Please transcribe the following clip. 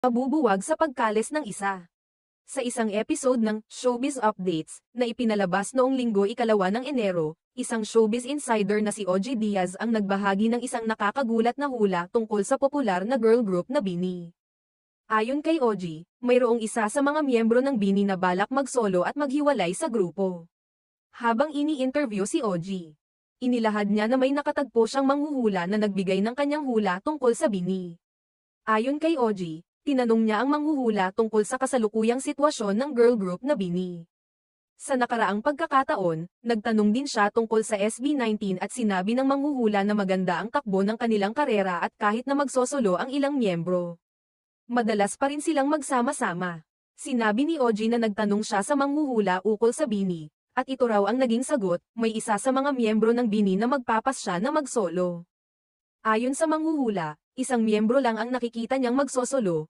mabubuwag sa pagkalis ng isa. Sa isang episode ng Showbiz Updates na ipinalabas noong linggo ikalawa ng Enero, isang showbiz insider na si OG Diaz ang nagbahagi ng isang nakakagulat na hula tungkol sa popular na girl group na Bini. Ayon kay OG, mayroong isa sa mga miyembro ng Bini na balak mag-solo at maghiwalay sa grupo. Habang ini-interview si OG, inilahad niya na may nakatagpo siyang manghuhula na nagbigay ng kanyang hula tungkol sa Bini. Ayon kay OG, tinanong niya ang manghuhula tungkol sa kasalukuyang sitwasyon ng girl group na Bini. Sa nakaraang pagkakataon, nagtanong din siya tungkol sa SB19 at sinabi ng manghuhula na maganda ang takbo ng kanilang karera at kahit na magsosolo ang ilang miyembro. Madalas pa rin silang magsama-sama. Sinabi ni OG na nagtanong siya sa manghuhula ukol sa Bini, at ito raw ang naging sagot, may isa sa mga miyembro ng Bini na magpapas siya na magsolo. Ayon sa manghuhula, isang miyembro lang ang nakikita niyang magsosolo,